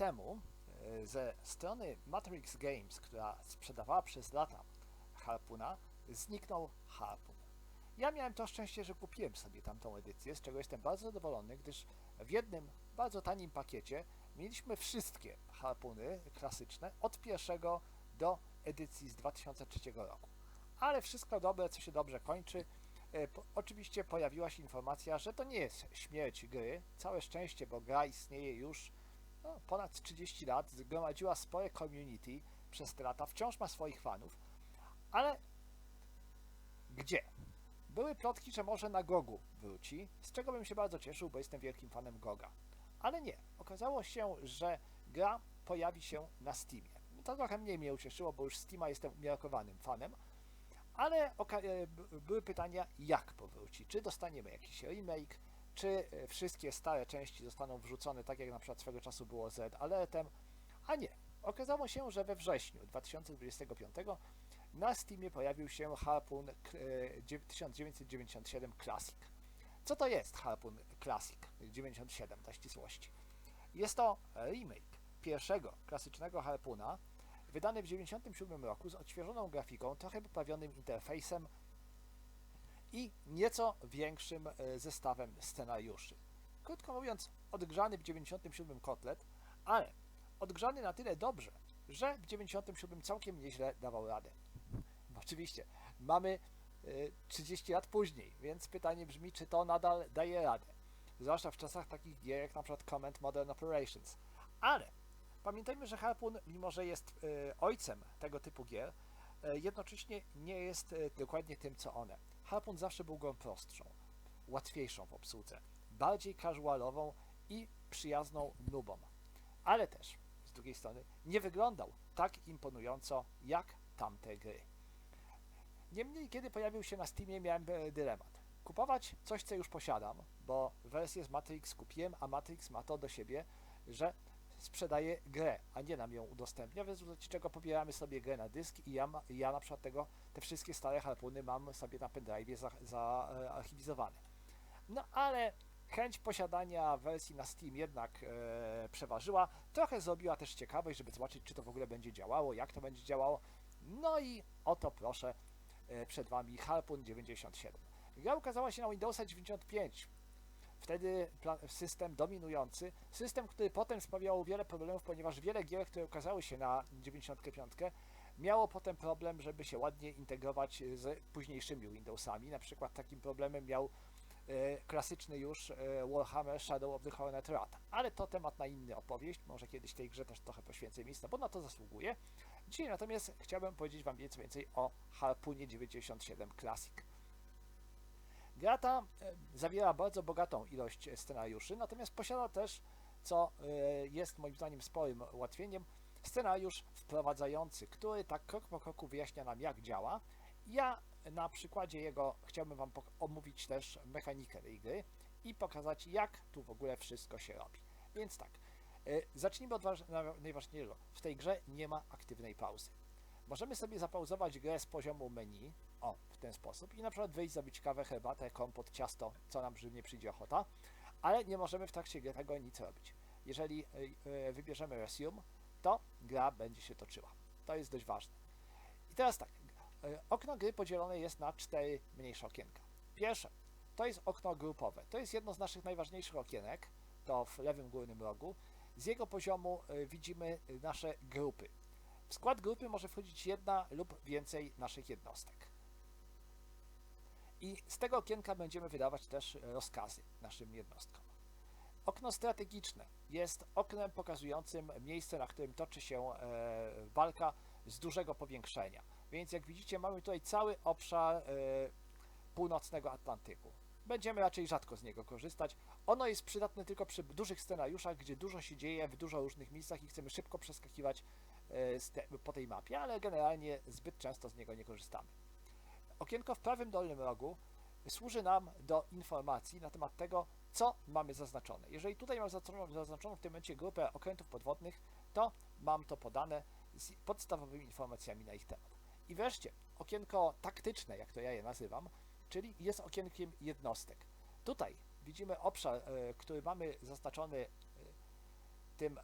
temu e, ze strony Matrix Games, która sprzedawała przez lata Harpuna, zniknął Harpun. Ja miałem to szczęście, że kupiłem sobie tamtą edycję, z czego jestem bardzo zadowolony, gdyż w jednym bardzo tanim pakiecie mieliśmy wszystkie harpuny klasyczne od pierwszego do edycji z 2003 roku. Ale wszystko dobre, co się dobrze kończy. E, oczywiście pojawiła się informacja, że to nie jest śmierć gry. Całe szczęście, bo gra istnieje już no, ponad 30 lat, zgromadziła spore community przez te lata, wciąż ma swoich fanów, ale gdzie? Były plotki, że może na Gogu wróci, z czego bym się bardzo cieszył, bo jestem wielkim fanem Goga. Ale nie. Okazało się, że gra pojawi się na Steamie. To trochę mniej mnie ucieszyło, bo już Steama jestem umiarkowanym fanem, ale e, były pytania, jak powróci. Czy dostaniemy jakiś remake, czy e, wszystkie stare części zostaną wrzucone, tak jak na przykład swego czasu było z Alertem, a nie. Okazało się, że we wrześniu 2025 na Steamie pojawił się Harpoon e, dziew- 1997 Classic. Co to jest Harpoon Classic 97 dla ścisłości? Jest to remake pierwszego klasycznego Harpuna, wydany w 1997 roku z odświeżoną grafiką, trochę poprawionym interfejsem i nieco większym e, zestawem scenariuszy. Krótko mówiąc, odgrzany w 97 kotlet, ale odgrzany na tyle dobrze, że w 97 całkiem nieźle dawał radę. Oczywiście, mamy e, 30 lat później, więc pytanie brzmi, czy to nadal daje radę. Zwłaszcza w czasach takich gier jak na przykład Command Modern Operations. Ale pamiętajmy, że Harpoon, mimo że jest e, ojcem tego typu gier, e, jednocześnie nie jest e, dokładnie tym, co one. Harpoon zawsze był grą prostszą, łatwiejszą w obsłudze, bardziej casualową i przyjazną nubom. Ale też, z drugiej strony, nie wyglądał tak imponująco jak tamte gry. Niemniej, kiedy pojawił się na Steamie, miałem e, dylemat. Kupować coś, co już posiadam, bo wersję z Matrix kupiłem, a Matrix ma to do siebie, że sprzedaje grę, a nie nam ją udostępnia, w rezultacie czego pobieramy sobie grę na dysk i ja, ja na przykład tego, te wszystkie stare harpuny mam sobie na pendrive zaarchiwizowane. No ale chęć posiadania wersji na Steam jednak e, przeważyła. Trochę zrobiła też ciekawość, żeby zobaczyć, czy to w ogóle będzie działało, jak to będzie działało. No i oto proszę, e, przed Wami Harpoon 97. Gra ukazała się na Windowsa 95. Wtedy system dominujący, system, który potem sprawiał wiele problemów, ponieważ wiele gier, które ukazały się na 95, miało potem problem, żeby się ładnie integrować z późniejszymi Windowsami. Na przykład takim problemem miał e, klasyczny już e, Warhammer Shadow of the Hornet Rat. Ale to temat na inny opowieść, może kiedyś tej grze też trochę poświęcę miejsca, bo na to zasługuje. Dzisiaj natomiast chciałbym powiedzieć Wam nieco więcej o Harpoonie 97 Classic. Gra ta e, zawiera bardzo bogatą ilość scenariuszy, natomiast posiada też, co e, jest moim zdaniem sporym ułatwieniem, scenariusz wprowadzający, który tak krok po kroku wyjaśnia nam jak działa. Ja na przykładzie jego chciałbym Wam omówić też mechanikę tej gry i pokazać jak tu w ogóle wszystko się robi. Więc tak, e, zacznijmy od waż- na- najważniejszego. W tej grze nie ma aktywnej pauzy. Możemy sobie zapauzować grę z poziomu menu, o, w ten sposób, i na przykład wyjść, zrobić kawę, herbatę, kompot, ciasto, co nam żywnie przyjdzie ochota, ale nie możemy w trakcie gry tego nic robić. Jeżeli y, y, wybierzemy resume, to gra będzie się toczyła. To jest dość ważne. I teraz tak, y, okno gry podzielone jest na cztery mniejsze okienka. Pierwsze, to jest okno grupowe. To jest jedno z naszych najważniejszych okienek, to w lewym górnym rogu. Z jego poziomu widzimy nasze grupy. W skład grupy może wchodzić jedna lub więcej naszych jednostek. I z tego okienka będziemy wydawać też e, rozkazy naszym jednostkom. Okno strategiczne jest oknem pokazującym miejsce, na którym toczy się e, walka z dużego powiększenia. Więc jak widzicie, mamy tutaj cały obszar e, północnego Atlantyku. Będziemy raczej rzadko z niego korzystać. Ono jest przydatne tylko przy dużych scenariuszach, gdzie dużo się dzieje w dużo różnych miejscach i chcemy szybko przeskakiwać po tej mapie, ale generalnie zbyt często z niego nie korzystamy. Okienko w prawym dolnym rogu służy nam do informacji na temat tego, co mamy zaznaczone. Jeżeli tutaj mam zaznaczoną, zaznaczoną w tym momencie grupę okrętów podwodnych, to mam to podane z podstawowymi informacjami na ich temat. I wreszcie okienko taktyczne, jak to ja je nazywam, czyli jest okienkiem jednostek. Tutaj widzimy obszar, e, który mamy zaznaczony e, tym e,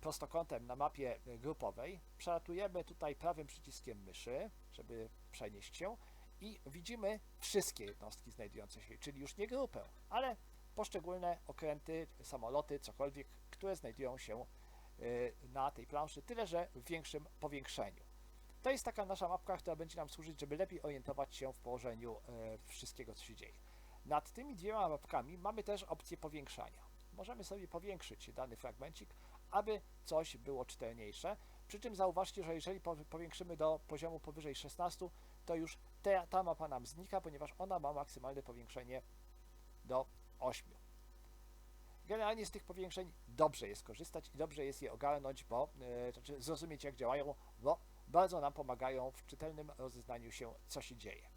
prostokątem na mapie grupowej, przelatujemy tutaj prawym przyciskiem myszy, żeby przenieść się i widzimy wszystkie jednostki znajdujące się, czyli już nie grupę, ale poszczególne okręty, samoloty, cokolwiek, które znajdują się y, na tej planszy, tyle że w większym powiększeniu. To jest taka nasza mapka, która będzie nam służyć, żeby lepiej orientować się w położeniu e, wszystkiego, co się dzieje. Nad tymi dwiema mapkami mamy też opcję powiększania. Możemy sobie powiększyć dany fragmencik, aby coś było czytelniejsze. Przy czym zauważcie, że jeżeli powiększymy do poziomu powyżej 16, to już te, ta mapa nam znika, ponieważ ona ma maksymalne powiększenie do 8. Generalnie z tych powiększeń dobrze jest korzystać i dobrze jest je ogarnąć, bo e, znaczy zrozumieć jak działają, bo bardzo nam pomagają w czytelnym rozeznaniu się, co się dzieje.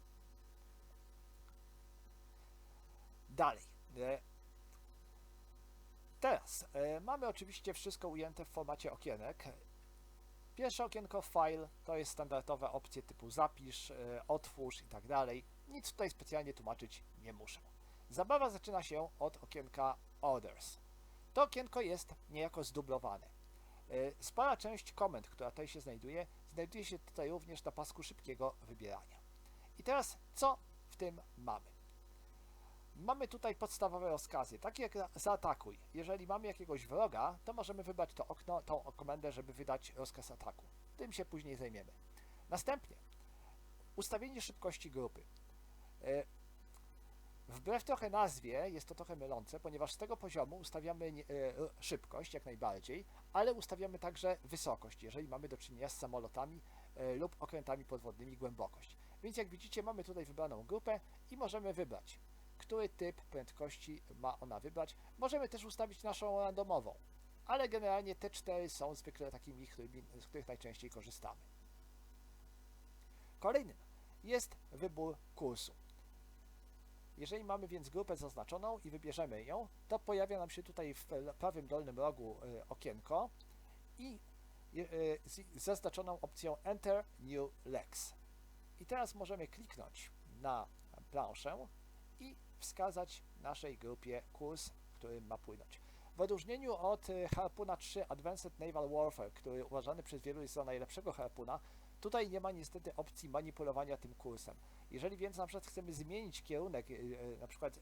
Dalej. E, teraz e, mamy oczywiście wszystko ujęte w formacie okienek. Pierwsze okienko File to jest standardowe opcje typu zapisz, e, otwórz i tak dalej. Nic tutaj specjalnie tłumaczyć nie muszę. Zabawa zaczyna się od okienka Orders. To okienko jest niejako zdublowane. Spora część komend, która tutaj się znajduje, znajduje się tutaj również na pasku szybkiego wybierania. I teraz co w tym mamy? Mamy tutaj podstawowe rozkazy, takie jak zaatakuj. Jeżeli mamy jakiegoś wroga, to możemy wybrać to okno, tą komendę, żeby wydać rozkaz ataku. Tym się później zajmiemy. Następnie ustawienie szybkości grupy. E, wbrew trochę nazwie jest to trochę mylące, ponieważ z tego poziomu ustawiamy e, szybkość jak najbardziej, ale ustawiamy także wysokość, jeżeli mamy do czynienia z samolotami e, lub okrętami podwodnymi głębokość. Więc jak widzicie mamy tutaj wybraną grupę i możemy wybrać który typ prędkości ma ona wybrać. Możemy też ustawić naszą randomową, ale generalnie te cztery są zwykle takimi, z których najczęściej korzystamy. Kolejnym jest wybór kursu. Jeżeli mamy więc grupę zaznaczoną i wybierzemy ją, to pojawia nam się tutaj w prawym dolnym rogu e, okienko i e, z zaznaczoną opcją Enter New Legs. I teraz możemy kliknąć na planszę wskazać naszej grupie kurs, którym ma płynąć. W odróżnieniu od y, Harpuna 3 Advanced Naval Warfare, który uważany przez wielu jest za najlepszego harpuna, tutaj nie ma niestety opcji manipulowania tym kursem. Jeżeli więc na przykład chcemy zmienić kierunek, y, y, na przykład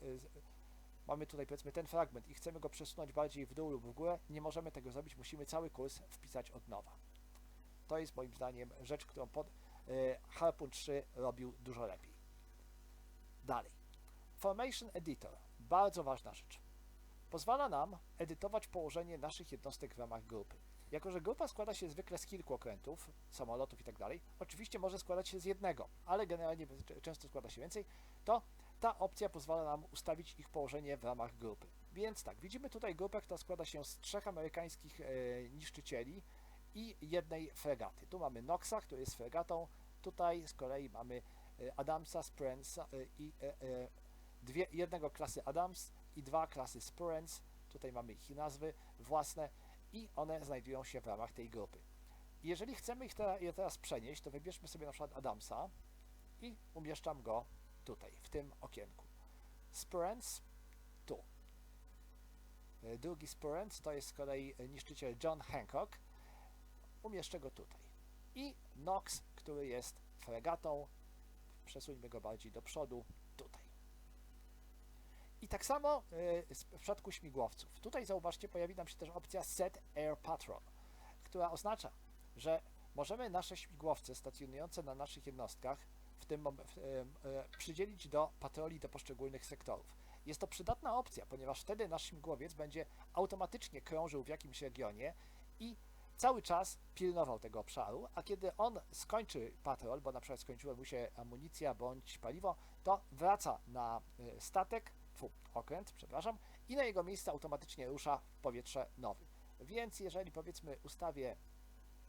mamy tutaj powiedzmy ten fragment i chcemy go przesunąć bardziej w dół lub w górę, nie możemy tego zrobić, musimy cały kurs wpisać od nowa. To jest moim zdaniem rzecz, którą pod, Harpun 3 robił dużo lepiej. Dalej. Formation Editor. Bardzo ważna rzecz. Pozwala nam edytować położenie naszych jednostek w ramach grupy. Jako, że grupa składa się zwykle z kilku okrętów, samolotów itd., tak oczywiście może składać się z jednego, ale generalnie często składa się więcej, to ta opcja pozwala nam ustawić ich położenie w ramach grupy. Więc tak, widzimy tutaj grupę, która składa się z trzech amerykańskich e, niszczycieli i jednej fregaty. Tu mamy Noxa, który jest fregatą, tutaj z kolei mamy e, Adamsa, Sprensa e, i dwie, jednego klasy Adams i dwa klasy Spurens, tutaj mamy ich nazwy własne i one znajdują się w ramach tej grupy. Jeżeli chcemy ich te, je teraz przenieść, to wybierzmy sobie na przykład Adamsa i umieszczam go tutaj, w tym okienku. Spurens tu. E, drugi Spurens to jest z kolei niszczyciel John Hancock. Umieszczę go tutaj. I Nox, który jest fregatą, przesuńmy go bardziej do przodu. I tak samo e, w przypadku śmigłowców. Tutaj zauważcie, pojawi nam się też opcja Set Air Patrol, która oznacza, że możemy nasze śmigłowce stacjonujące na naszych jednostkach w tym w, e, przydzielić do patroli do poszczególnych sektorów. Jest to przydatna opcja, ponieważ wtedy nasz śmigłowiec będzie automatycznie krążył w jakimś regionie i cały czas pilnował tego obszaru, a kiedy on skończy patrol, bo na przykład skończyła mu się amunicja bądź paliwo, to wraca na e, statek, fu, okręt, przepraszam, i na jego miejsce automatycznie rusza powietrze nowy. Więc jeżeli powiedzmy ustawię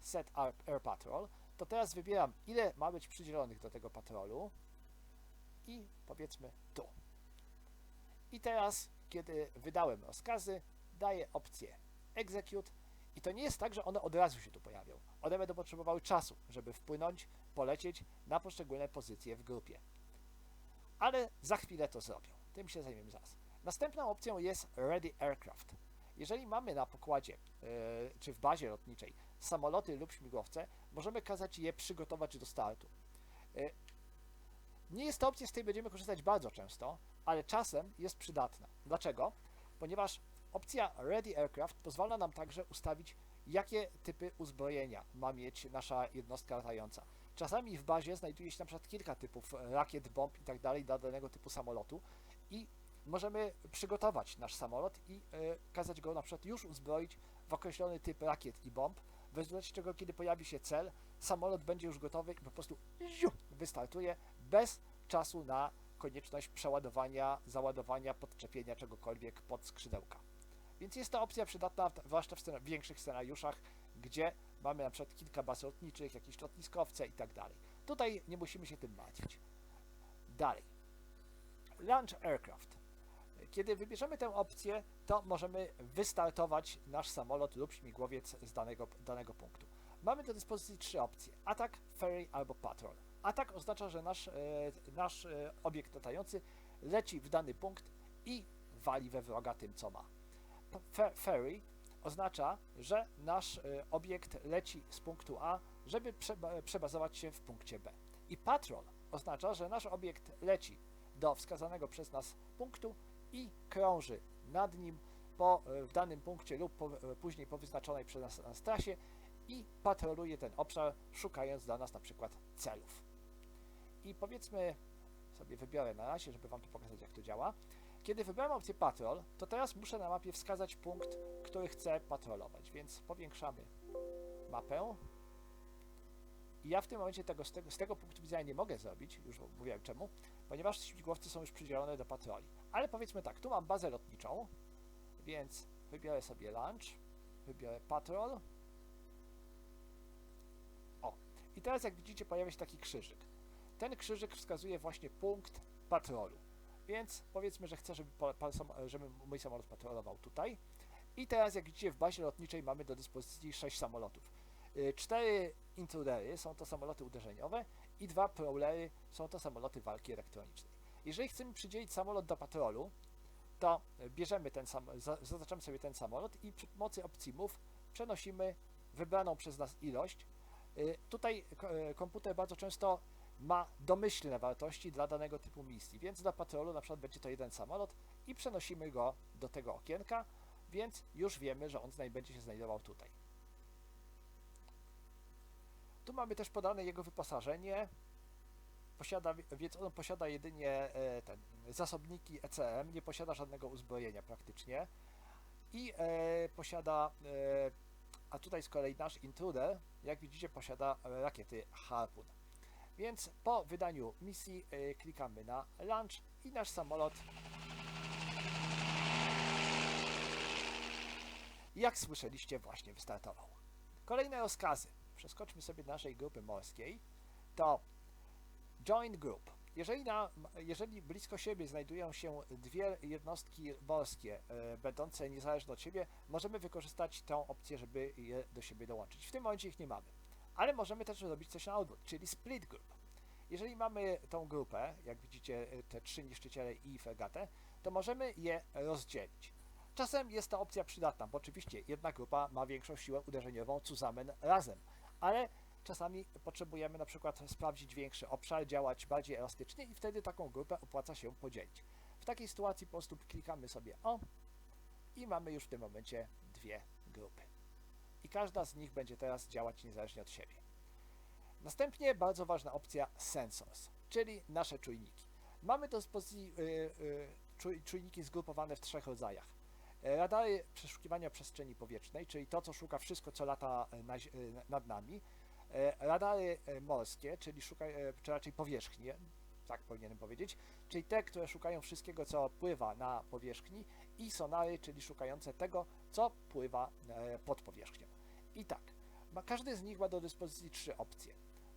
set air patrol, to teraz wybieram ile ma być przydzielonych do tego patrolu i powiedzmy tu. I teraz, kiedy wydałem rozkazy, daję opcję execute i to nie jest tak, że one od razu się tu pojawią. One będą potrzebowały czasu, żeby wpłynąć, polecieć na poszczególne pozycje w grupie. Ale za chwilę to zrobią. Tym się zajmiemy zaraz. Następną opcją jest Ready Aircraft. Jeżeli mamy na pokładzie e, czy w bazie lotniczej samoloty lub śmigłowce, możemy kazać je przygotować do startu. E, Nie jest to opcja, z której będziemy korzystać bardzo często, ale czasem jest przydatna. Dlaczego? Ponieważ opcja Ready Aircraft pozwala nam także ustawić, jakie typy uzbrojenia ma mieć nasza jednostka latająca. Czasami w bazie znajduje się na przykład kilka typów rakiet, bomb i tak dla danego typu samolotu i możemy przygotować nasz samolot i e, kazać go na przykład już uzbroić w określony typ rakiet i bomb, w rezultacie czego kiedy pojawi się cel, samolot będzie już gotowy i po prostu ziu, wystartuje bez czasu na konieczność przeładowania, załadowania, podczepienia czegokolwiek pod skrzydełka. Więc jest to opcja przydatna, zwłaszcza w większych scenariuszach, gdzie mamy na przykład kilka baz lotniczych, jakieś lotniskowce i tak dalej. Tutaj nie musimy się tym martwić. Dalej. Launch Aircraft. Kiedy wybierzemy tę opcję, to możemy wystartować nasz samolot lub śmigłowiec z danego, danego punktu. Mamy do dyspozycji trzy opcje: atak, ferry albo patrol. Atak oznacza, że nasz, e, nasz e, obiekt latający leci w dany punkt i wali we wroga tym, co ma. Ferry oznacza, że nasz e, obiekt leci z punktu A, żeby przeba- przebazować się w punkcie B. I patrol oznacza, że nasz obiekt leci do wskazanego przez nas punktu i krąży nad nim po, e, w danym punkcie lub po, e, później po wyznaczonej przez nas, nas trasie i patroluje ten obszar, szukając dla nas na przykład celów. I powiedzmy sobie wybiorę na razie, żeby Wam tu pokazać jak to działa. Kiedy wybrałem opcję patrol, to teraz muszę na mapie wskazać punkt, który chcę patrolować, więc powiększamy mapę. I ja w tym momencie tego z, tego, z tego punktu widzenia nie mogę zrobić, już mówiłem czemu, ponieważ śmigłowce są już przydzielone do patroli. Ale powiedzmy tak, tu mam bazę lotniczą, więc wybiorę sobie lunch, wybiorę patrol. O, i teraz jak widzicie pojawia się taki krzyżyk. Ten krzyżyk wskazuje właśnie punkt patrolu. Więc powiedzmy, że chcę, żeby, żeby mój samolot patrolował tutaj. I teraz, jak widzicie, w bazie lotniczej mamy do dyspozycji 6 samolotów. Y, Cztery intrudery są to samoloty uderzeniowe i dwa prowlery są to samoloty walki elektronicznej. Jeżeli chcemy przydzielić samolot do patrolu, to bierzemy ten sam, za- zaznaczamy sobie ten samolot i przy pomocy opcji Move przenosimy wybraną przez nas ilość. Y, Tutaj y, komputer bardzo często ma domyślne wartości dla danego typu misji, więc dla patrolu na przykład będzie to jeden samolot i przenosimy go do tego okienka, więc już wiemy, że on będzie się znajdował tutaj. Mamy też podane jego wyposażenie. Posiada, więc on posiada jedynie e, ten, zasobniki ECM, nie posiada żadnego uzbrojenia praktycznie. I e, posiada, e, a tutaj z kolei nasz intruder, jak widzicie, posiada rakiety Harpoon. Więc po wydaniu misji e, klikamy na launch i nasz samolot jak słyszeliście właśnie wystartował. Kolejne rozkazy. Przeskoczmy sobie do naszej grupy morskiej. To join group. Jeżeli, na, jeżeli blisko siebie znajdują się dwie jednostki morskie e, będące niezależne od siebie, możemy wykorzystać tę opcję, żeby je do siebie dołączyć. W tym momencie ich nie mamy. Ale możemy też zrobić coś na odwrót, czyli split group. Jeżeli mamy tą grupę, jak widzicie e, te trzy niszczyciele i fregatę, to możemy je rozdzielić. Czasem jest to opcja przydatna, bo oczywiście jedna grupa ma większą siłę uderzeniową zusammen razem, ale czasami potrzebujemy na przykład sprawdzić większy obszar, działać bardziej elastycznie i wtedy taką grupę opłaca się podzielić. W takiej sytuacji po prostu klikamy sobie o i mamy już w tym momencie dwie grupy. I każda z nich będzie teraz działać niezależnie od siebie. Następnie bardzo ważna opcja Sensors, czyli nasze czujniki. Mamy do dyspozycji y, y, czuj, czujniki zgrupowane w trzech rodzajach. E, Radary przeszukiwania przestrzeni powietrznej, czyli to, co szuka wszystko, co lata e, na, e, nad nami. E, Radary e, morskie, czyli szuka, e, czy raczej powierzchnie, tak powinienem powiedzieć, czyli te, które szukają wszystkiego, co pływa na powierzchni i sonary, czyli szukające tego, co pływa e, pod powierzchnią. I tak, każdy z nich ma do dyspozycji trzy opcje.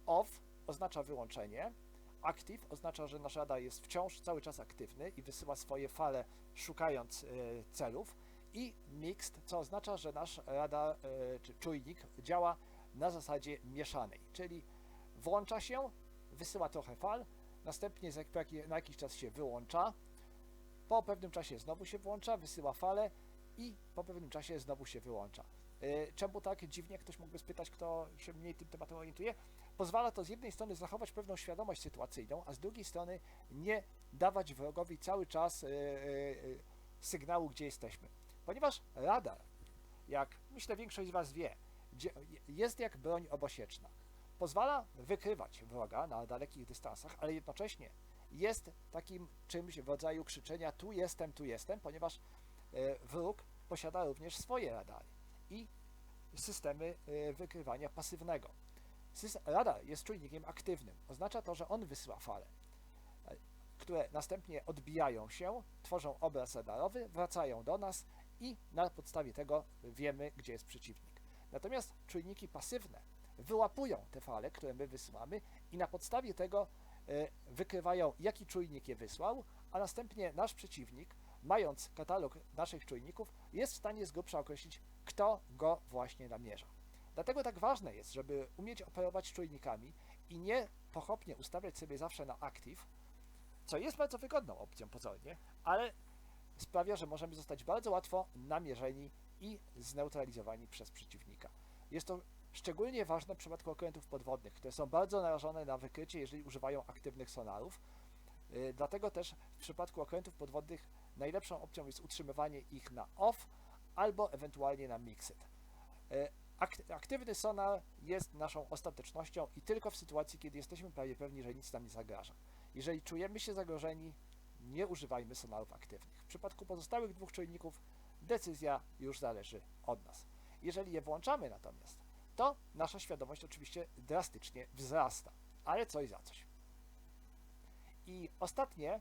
Off oznacza wyłączenie, Active oznacza, że nasz radar jest wciąż cały czas aktywny i wysyła swoje fale szukając e, celów i Mixed, co oznacza, że nasz radar e, czy czujnik działa na zasadzie mieszanej, czyli włącza się, wysyła trochę fal, następnie na jakiś czas się wyłącza, po pewnym czasie znowu się włącza, wysyła fale i po pewnym czasie znowu się wyłącza. Y, Czemu tak dziwnie? Ktoś mógłby spytać, kto się mniej tym tematem orientuje. Pozwala to z jednej strony zachować pewną świadomość sytuacyjną, a z drugiej strony nie dawać wrogowi cały czas y, y, y, sygnału, gdzie jesteśmy. Ponieważ radar, jak myślę większość z Was wie, jest jak broń obosieczna. Pozwala wykrywać wroga na dalekich dystansach, ale jednocześnie jest takim czymś w rodzaju krzyczenia tu jestem, tu jestem, ponieważ e, wróg posiada również swoje radary i systemy e, wykrywania pasywnego. Radar jest czujnikiem aktywnym. Oznacza to, że on wysyła fale, e, które następnie odbijają się, tworzą obraz radarowy, wracają do nas i na podstawie tego wiemy, gdzie jest przeciwnik. Natomiast czujniki pasywne wyłapują te fale, które my wysyłamy i na podstawie tego e, wykrywają, jaki czujnik je wysłał, a następnie nasz przeciwnik, mając katalog naszych czujników, jest w stanie z grubsza określić, kto go właśnie namierza. Dlatego tak ważne jest, żeby umieć operować czujnikami i nie pochopnie ustawiać sobie zawsze na active, co jest bardzo wygodną opcją pozornie, ale sprawia, że możemy zostać bardzo łatwo namierzeni i zneutralizowani przez przeciwnika. Jest to szczególnie ważne w przypadku okrętów podwodnych, które są bardzo narażone na wykrycie, jeżeli używają aktywnych sonarów. Yy, Dlatego też w przypadku okrętów podwodnych najlepszą opcją jest utrzymywanie ich na off albo ewentualnie na mixed. Ak- Aktywny sonar jest naszą ostatecznością i tylko w sytuacji, kiedy jesteśmy prawie pewni, że nic nam nie zagraża. Jeżeli czujemy się zagrożeni, nie używajmy sonarów aktywnych. W przypadku pozostałych dwóch czujników decyzja już zależy od nas. Jeżeli je włączamy natomiast, to nasza świadomość oczywiście drastycznie wzrasta, ale coś za coś. I ostatnie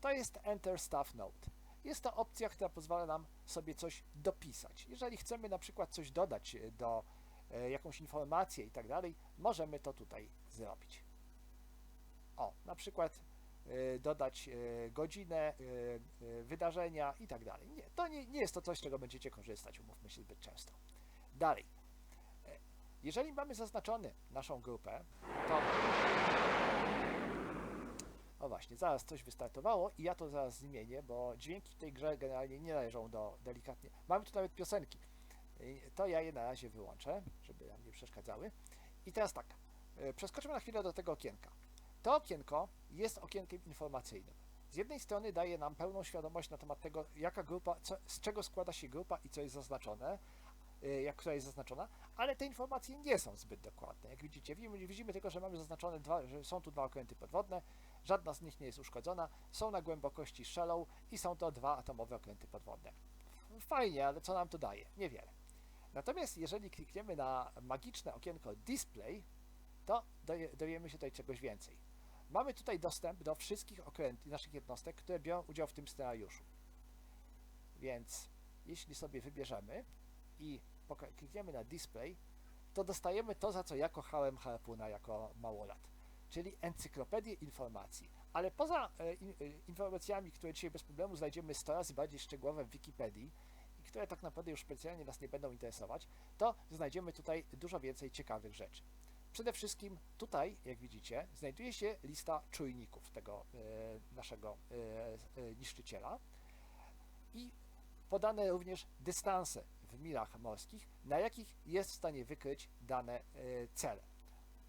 to jest Enter Staff Note. Jest to opcja, która pozwala nam sobie coś dopisać. Jeżeli chcemy na przykład coś dodać e, do e, jakąś informację i tak dalej, możemy to tutaj zrobić. O, na przykład e, dodać godzinę, wydarzenia i tak dalej. Nie, to nie, nie jest to coś, z czego będziecie korzystać, umówmy się zbyt często. Dalej. Jeżeli mamy zaznaczony naszą grupę, to o właśnie, zaraz coś wystartowało i ja to zaraz zmienię, bo dźwięki w tej grze generalnie nie należą do delikatnie. Mamy tu nawet piosenki. To ja je na razie wyłączę, żeby nam nie przeszkadzały. I teraz tak, e, przeskoczmy na chwilę do tego okienka. To okienko jest okienkiem informacyjnym. Z jednej strony daje nam pełną świadomość na temat tego, jaka grupa, co, z czego składa się grupa i co jest zaznaczone, y, jak która jest zaznaczona, ale te informacje nie są zbyt dokładne. Jak widzicie, widzimy, widzimy tylko, że mamy zaznaczone dwa, że są tu dwa okręty podwodne, żadna z nich nie jest uszkodzona, są na głębokości shallow i są to dwa atomowe okręty podwodne. Fajnie, ale co nam to daje? Niewiele. Natomiast jeżeli klikniemy na magiczne okienko display, to dowiemy się tutaj czegoś więcej. Mamy tutaj dostęp do wszystkich okrętów naszych jednostek, które biorą udział w tym scenariuszu. Więc jeśli sobie wybierzemy i klikniemy na display, to dostajemy to, za co ja kochałem Harpuna jako małolat, czyli encyklopedię informacji. Ale poza e, e, informacjami, które dzisiaj bez problemu znajdziemy 100 razy bardziej szczegółowe w Wikipedii i które tak naprawdę już specjalnie nas nie będą interesować, to znajdziemy tutaj dużo więcej ciekawych rzeczy. Przede wszystkim tutaj, jak widzicie, znajduje się lista czujników tego e, naszego niszczyciela i podane również dystanse w milach morskich, na jakich jest w stanie wykryć dane cele.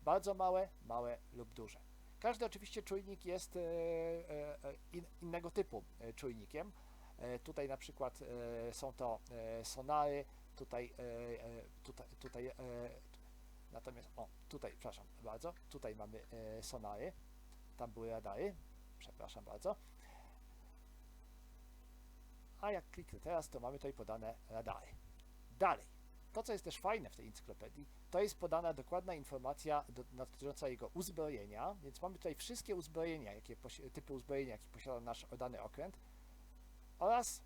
Bardzo małe, małe lub duże. Każdy oczywiście czujnik jest e, e, in, innego typu e, czujnikiem. Tutaj na przykład są to sonary, tutaj, tutaj, tutaj Natomiast, o, tutaj, przepraszam bardzo, tutaj mamy sonary, tam były radary, przepraszam bardzo. A jak kliknę teraz, to mamy tutaj podane radary. Dalej, to co jest też fajne w tej encyklopedii, to jest podana dokładna informacja do, dotycząca jego uzbrojenia, więc mamy tutaj wszystkie uzbrojenia, jakie typy uzbrojenia, jakie posiada nasz dany okręt oraz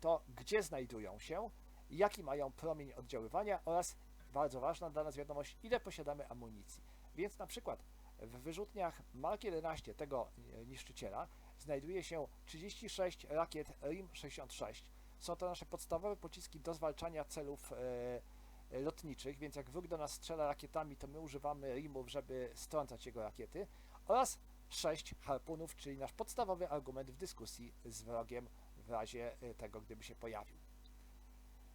to, gdzie znajdują się, jaki mają promień oddziaływania oraz bardzo ważna dla nas wiadomość, ile posiadamy amunicji. Więc na przykład w wyrzutniach Mark 11 tego e, niszczyciela znajduje się 36 rakiet RIM-66. Są to nasze podstawowe pociski do zwalczania celów e, e, lotniczych, więc jak wróg do nas strzela rakietami, to my używamy RIMów, żeby strącać jego rakiety. Oraz 6 harpunów, czyli nasz podstawowy argument w dyskusji z wrogiem w razie e, tego, gdyby się pojawił.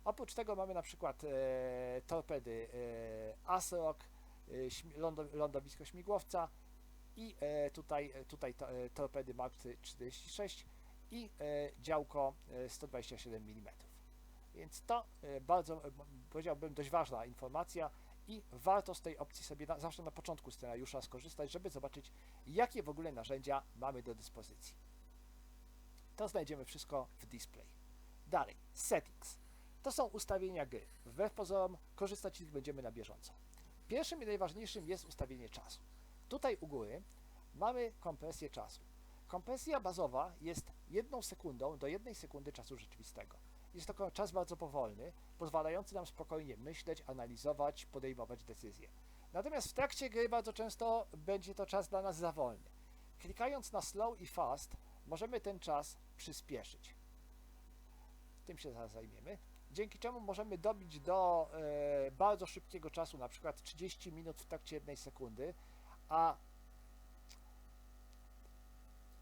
Oprócz tego mamy na przykład e, torpedy e, ASROC, e, śmi- lądo, lądowisko śmigłowca i e, tutaj, tutaj to, e, torpedy Mark 46 i e, działko e, 127 mm. Więc to e, bardzo, e, powiedziałbym, dość ważna informacja i warto z tej opcji sobie na, zawsze na początku scenariusza skorzystać, żeby zobaczyć, jakie w ogóle narzędzia mamy do dyspozycji. To znajdziemy wszystko w display. Dalej, settings. To są ustawienia gry. Wbrew pozorom korzystać z nich będziemy na bieżąco. Pierwszym i najważniejszym jest ustawienie czasu. Tutaj u góry mamy kompresję czasu. Kompresja bazowa jest jedną sekundą do jednej sekundy czasu rzeczywistego. Jest to czas bardzo powolny, pozwalający nam spokojnie myśleć, analizować, podejmować decyzje. Natomiast w trakcie gry bardzo często będzie to czas dla nas za wolny. Klikając na slow i fast możemy ten czas przyspieszyć. Tym się zaraz zajmiemy. Dzięki czemu możemy dobić do e, bardzo szybkiego czasu, na przykład 30 minut w trakcie jednej sekundy, a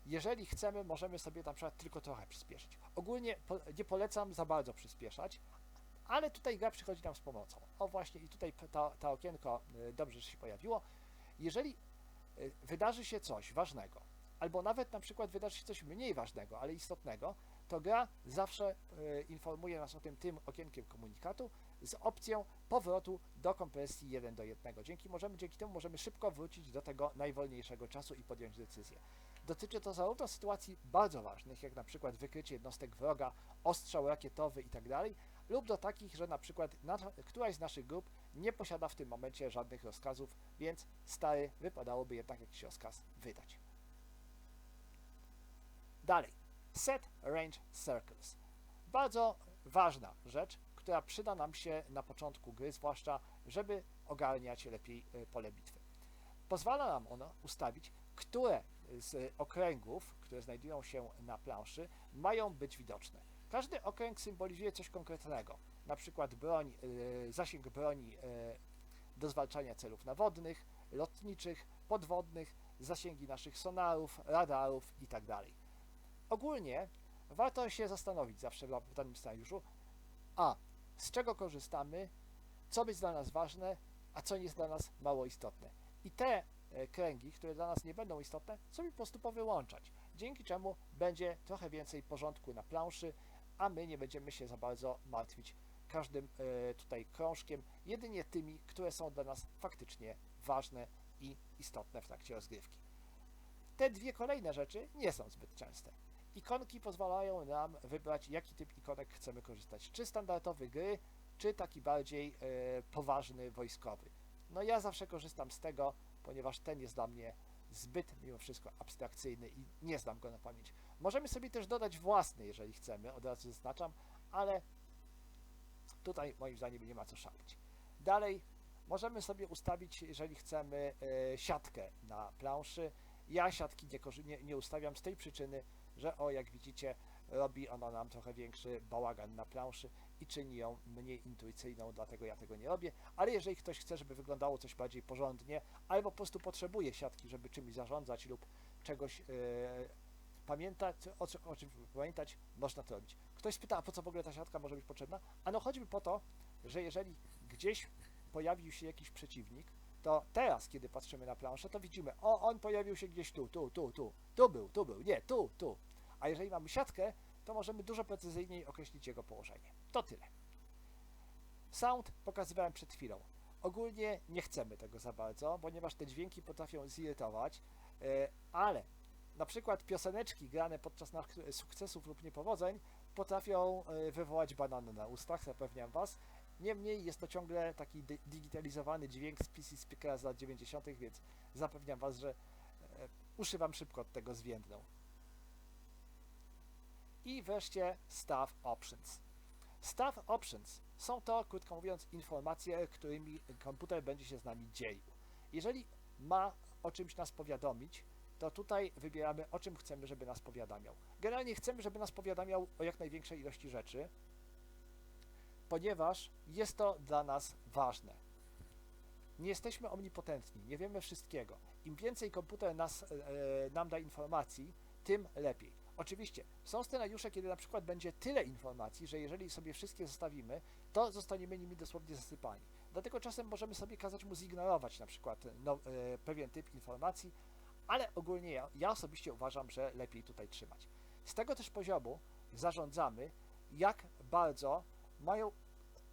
jeżeli chcemy, możemy sobie na przykład tylko trochę przyspieszyć. Ogólnie nie polecam za bardzo przyspieszać, ale tutaj gra przychodzi nam z pomocą. O właśnie, i tutaj ta, ta okienko e, dobrze się pojawiło. Jeżeli e, wydarzy się coś ważnego, albo nawet na przykład wydarzy się coś mniej ważnego, ale istotnego, to gra zawsze e, informuje nas o tym tym okienkiem komunikatu z opcją powrotu do kompresji 1 do 1. Dzięki, możemy, dzięki temu możemy szybko wrócić do tego najwolniejszego czasu i podjąć decyzję. Dotyczy to zarówno sytuacji bardzo ważnych, jak na przykład wykrycie jednostek wroga, ostrzał rakietowy itd., lub do takich, że na przykład któraś z naszych grup nie posiada w tym momencie żadnych rozkazów, więc stary wypadałoby jednak jakiś rozkaz wydać. Dalej. Set Range Circles. Bardzo ważna rzecz, która przyda nam się na początku gry, zwłaszcza żeby ogarniać lepiej e, pole bitwy. Pozwala nam ono ustawić, które z okręgów, które znajdują się na planszy, mają być widoczne. Każdy okręg symbolizuje coś konkretnego, na przykład broń, e, zasięg broni e, do zwalczania celów nawodnych, lotniczych, podwodnych, zasięgi naszych sonarów, radarów itd. Ogólnie warto się zastanowić zawsze w danym scenariuszu, a z czego korzystamy, co jest dla nas ważne, a co jest dla nas mało istotne. I te kręgi, które dla nas nie będą istotne, sobie po prostu powyłączać, dzięki czemu będzie trochę więcej porządku na planszy, a my nie będziemy się za bardzo martwić każdym e, tutaj krążkiem, jedynie tymi, które są dla nas faktycznie ważne i istotne w trakcie rozgrywki. Te dwie kolejne rzeczy nie są zbyt częste. Ikonki pozwalają nam wybrać, jaki typ ikonek chcemy korzystać. Czy standardowy gry, czy taki bardziej e, poważny, wojskowy. No ja zawsze korzystam z tego, ponieważ ten jest dla mnie zbyt mimo wszystko abstrakcyjny i nie znam go na pamięć. Możemy sobie też dodać własny, jeżeli chcemy, od razu zaznaczam, ale tutaj moim zdaniem nie ma co szaleć. Dalej możemy sobie ustawić, jeżeli chcemy, e, siatkę na planszy. Ja siatki nie, nie ustawiam z tej przyczyny, że o, jak widzicie, robi ona nam trochę większy bałagan na planszy i czyni ją mniej intuicyjną, dlatego ja tego nie robię. Ale jeżeli ktoś chce, żeby wyglądało coś bardziej porządnie, albo po prostu potrzebuje siatki, żeby czymś zarządzać lub czegoś e, pamiętać, o, o czym pamiętać, można to robić. Ktoś spyta, a po co w ogóle ta siatka może być potrzebna? Ano choćby po to, że jeżeli gdzieś pojawił się jakiś przeciwnik, to teraz, kiedy patrzymy na planszę, to widzimy, o, on pojawił się gdzieś tu, tu, tu, tu, tu był, tu był, nie, tu, tu. A jeżeli mamy siatkę, to możemy dużo precyzyjniej określić jego położenie. To tyle. Sound pokazywałem przed chwilą. Ogólnie nie chcemy tego za bardzo, ponieważ te dźwięki potrafią zirytować, e, ale na przykład pioseneczki grane podczas sukcesów lub niepowodzeń potrafią e, wywołać banany na ustach, zapewniam Was. Niemniej jest to ciągle taki di- digitalizowany dźwięk z PC Speakera z lat 90., więc zapewniam Was, że e, uszy Wam szybko od tego zwiędną. I wreszcie Staff Options. Staff Options są to, krótko mówiąc, informacje, którymi komputer będzie się z nami dzielił. Jeżeli ma o czymś nas powiadomić, to tutaj wybieramy, o czym chcemy, żeby nas powiadamiał. Generalnie chcemy, żeby nas powiadamiał o jak największej ilości rzeczy, ponieważ jest to dla nas ważne. Nie jesteśmy omnipotentni, nie wiemy wszystkiego. Im więcej komputer nas, e, nam da informacji, tym lepiej. Oczywiście, są scenariusze, kiedy na przykład będzie tyle informacji, że jeżeli sobie wszystkie zostawimy, to zostaniemy nimi dosłownie zasypani. Dlatego czasem możemy sobie kazać mu zignorować na przykład no, e, pewien typ informacji, ale ogólnie ja, ja osobiście uważam, że lepiej tutaj trzymać. Z tego też poziomu zarządzamy, jak bardzo mają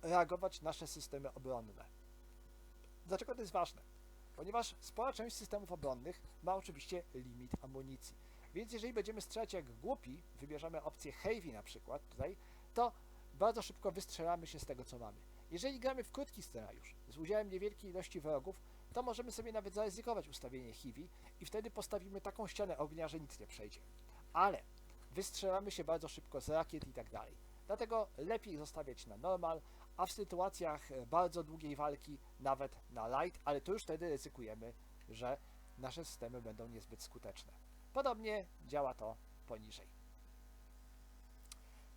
reagować nasze systemy obronne. Dlaczego to jest ważne? Ponieważ spora część systemów obronnych ma oczywiście limit amunicji. Więc jeżeli będziemy strzelać jak głupi, wybierzemy opcję Heavy na przykład tutaj, to bardzo szybko wystrzelamy się z tego, co mamy. Jeżeli gramy w krótki scenariusz z udziałem niewielkiej ilości wrogów, to możemy sobie nawet zaryzykować ustawienie Heavy i wtedy postawimy taką ścianę ognia, że nic nie przejdzie. Ale wystrzelamy się bardzo szybko z rakiet i tak dalej. Dlatego lepiej zostawiać na normal, a w sytuacjach e, bardzo długiej walki nawet na light, ale to już wtedy ryzykujemy, że nasze systemy będą niezbyt skuteczne. Podobnie działa to poniżej.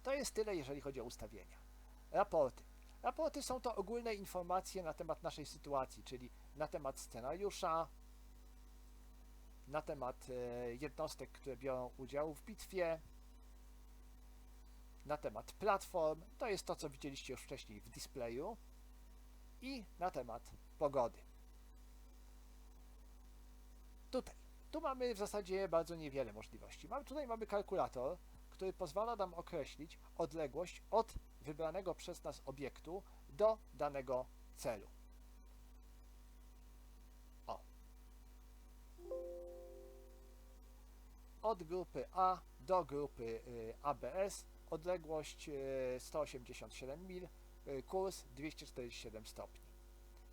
To jest tyle, jeżeli chodzi o ustawienia. Raporty. Raporty są to ogólne informacje na temat naszej sytuacji, czyli na temat scenariusza, na temat e, jednostek, które biorą udział w bitwie, na temat platform, to jest to, co widzieliście już wcześniej w displayu, i na temat pogody. Tutaj. Tu mamy w zasadzie bardzo niewiele możliwości. Mamy, tutaj mamy kalkulator, który pozwala nam określić odległość od wybranego przez nas obiektu do danego celu. O. Od grupy A do grupy y, ABS odległość y, 187 mil, y, kurs 247 stopni.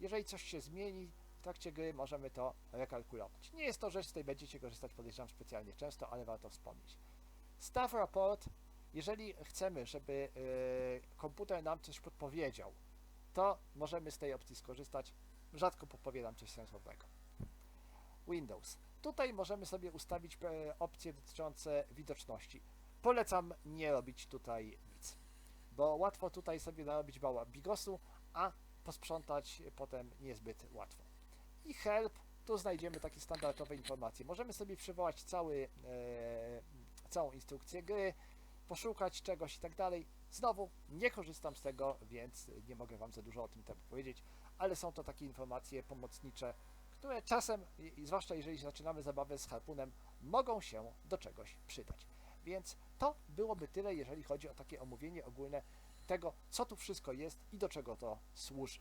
Jeżeli coś się zmieni w trakcie gry, możemy to rekalkulować. Nie jest to rzecz, z której będziecie korzystać, podejrzewam, specjalnie często, ale warto wspomnieć. Staff Report, jeżeli chcemy, żeby y, komputer nam coś podpowiedział, to możemy z tej opcji skorzystać. Rzadko podpowiadam coś sensownego. Windows. Tutaj możemy sobie ustawić e, opcje dotyczące widoczności. Polecam nie robić tutaj nic, bo łatwo tutaj sobie narobić bała bigosu, a posprzątać potem niezbyt łatwo. I help, tu znajdziemy takie standardowe informacje. Możemy sobie przywołać cały, e, całą instrukcję gry, poszukać czegoś i tak dalej. Znowu nie korzystam z tego, więc nie mogę Wam za dużo o tym powiedzieć, ale są to takie informacje pomocnicze, które czasem, zwłaszcza jeżeli zaczynamy zabawę z harpunem, mogą się do czegoś przydać. Więc to byłoby tyle, jeżeli chodzi o takie omówienie ogólne tego, co tu wszystko jest i do czego to służy.